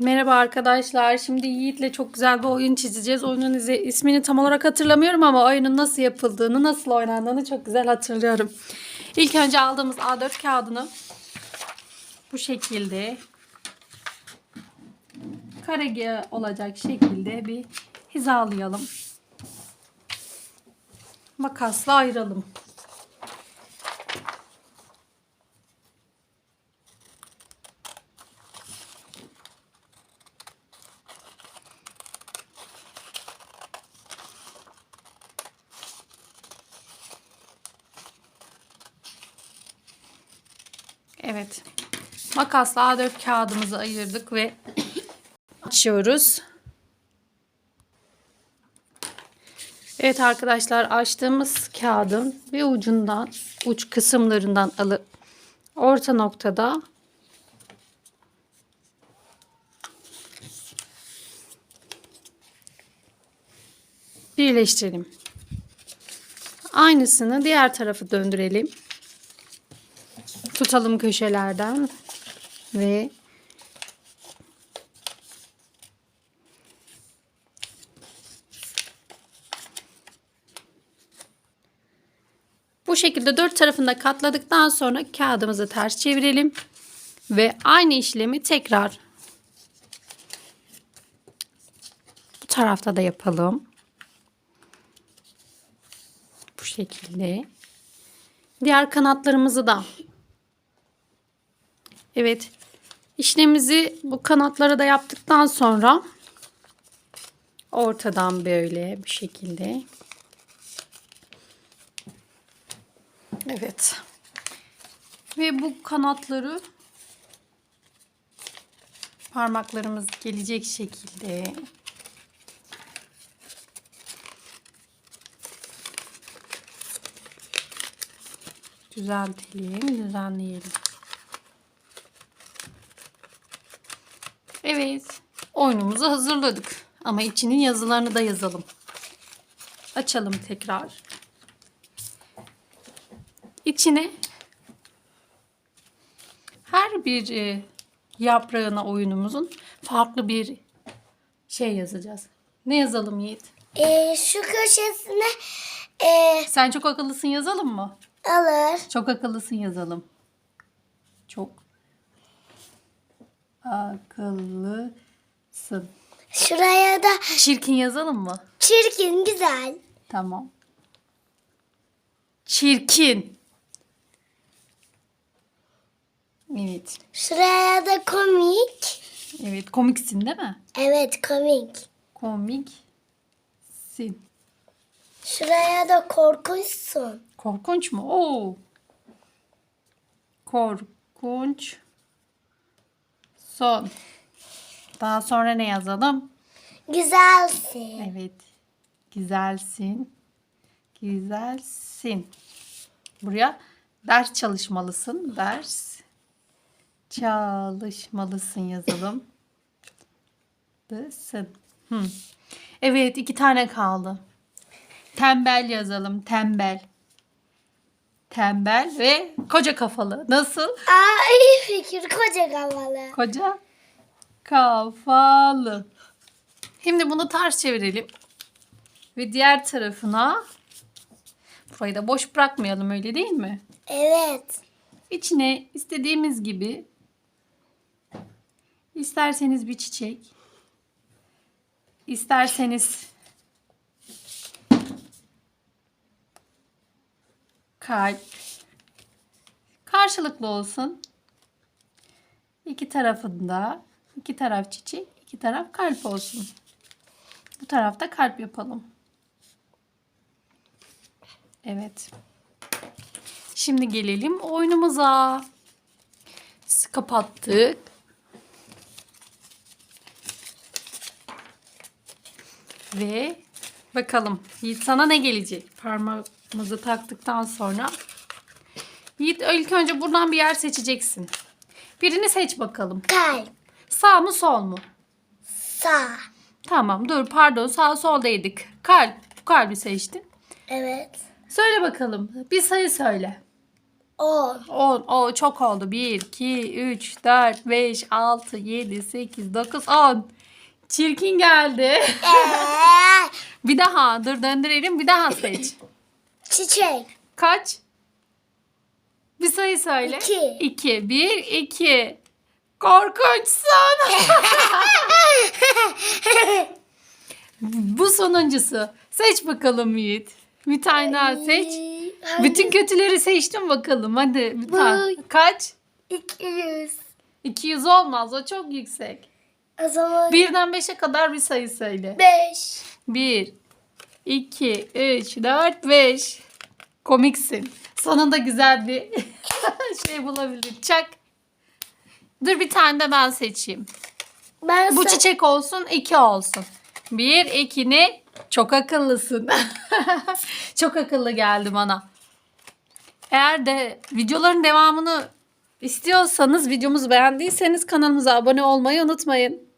Merhaba arkadaşlar. Şimdi Yiğit'le çok güzel bir oyun çizeceğiz. Oyunun ismini tam olarak hatırlamıyorum ama oyunun nasıl yapıldığını, nasıl oynandığını çok güzel hatırlıyorum. İlk önce aldığımız A4 kağıdını bu şekilde kare olacak şekilde bir hizalayalım. Makasla ayıralım. Evet. Makasla A4 kağıdımızı ayırdık ve açıyoruz. Evet arkadaşlar açtığımız kağıdın bir ucundan uç kısımlarından alıp orta noktada birleştirelim. Aynısını diğer tarafı döndürelim. Tutalım köşelerden ve bu şekilde dört tarafında katladıktan sonra kağıdımızı ters çevirelim ve aynı işlemi tekrar bu tarafta da yapalım. Bu şekilde. Diğer kanatlarımızı da Evet. İşlemimizi bu kanatlara da yaptıktan sonra ortadan böyle bir şekilde Evet. Ve bu kanatları parmaklarımız gelecek şekilde düzeltelim, düzenleyelim. Evet. Oyunumuzu hazırladık. Ama içinin yazılarını da yazalım. Açalım tekrar. İçine her bir e, yaprağına oyunumuzun farklı bir şey yazacağız. Ne yazalım Yiğit? Ee, şu köşesine ee, Sen çok akıllısın yazalım mı? alır. Çok akıllısın yazalım. Çok akıllısın. Şuraya da Çirkin yazalım mı? çirkin güzel. Tamam. Çirkin. Evet. Şuraya da komik. Evet komiksin değil mi? Evet komik. Komiksin. Şuraya da korkunçsun. Korkunç mu? Oo. Korkunç. Son. Daha sonra ne yazalım? Güzelsin. Evet. Güzelsin. Güzelsin. Buraya ders çalışmalısın. Ders çalışmalısın yazalım. Lısın. Hı. Evet iki tane kaldı. Tembel yazalım. Tembel. Tembel ve koca kafalı. Nasıl? Aa iyi fikir koca kafalı. Koca kafalı. Şimdi bunu ters çevirelim. Ve diğer tarafına burayı da boş bırakmayalım öyle değil mi? Evet. İçine istediğimiz gibi isterseniz bir çiçek, isterseniz kalp karşılıklı olsun. İki tarafında iki taraf çiçek, iki taraf kalp olsun. Bu tarafta kalp yapalım. Evet. Şimdi gelelim oyunumuza. Kapattık. Ve bakalım sana ne gelecek? Parmağımızı taktıktan sonra. Yiğit ilk önce buradan bir yer seçeceksin. Birini seç bakalım. Kalp. Sağ mı sol mu? Sağ. Tamam dur pardon sağ soldaydık. Kalp. Bu kalbi seçtin. Evet. Söyle bakalım. Bir sayı söyle. On. 10. O çok oldu. 1, 2, 3, 4, 5, 6, 7, 8, 9, 10. Çirkin geldi. Bir daha dur döndürelim bir daha seç. Çiçek. Kaç? Bir sayı söyle. İki. 2. 1, 2. Korkunçsun. Bu sonuncusu. Seç bakalım Yiğit. Bir tane daha seç. Bütün kötüleri seçtim bakalım. Hadi bir tane. Kaç? 200. 200 olmaz. O çok yüksek. O zaman Birden 5'e kadar bir sayı söyle. 5. 1, 2, 3, 4, 5. Komiksin. Sonunda güzel bir şey bulabilir. Çak. Dur bir tane de ben seçeyim. Ben Bu çiçek olsun, iki olsun. Bir, iki ne? Çok akıllısın. Çok akıllı geldi bana. Eğer de videoların devamını istiyorsanız, videomuzu beğendiyseniz kanalımıza abone olmayı unutmayın.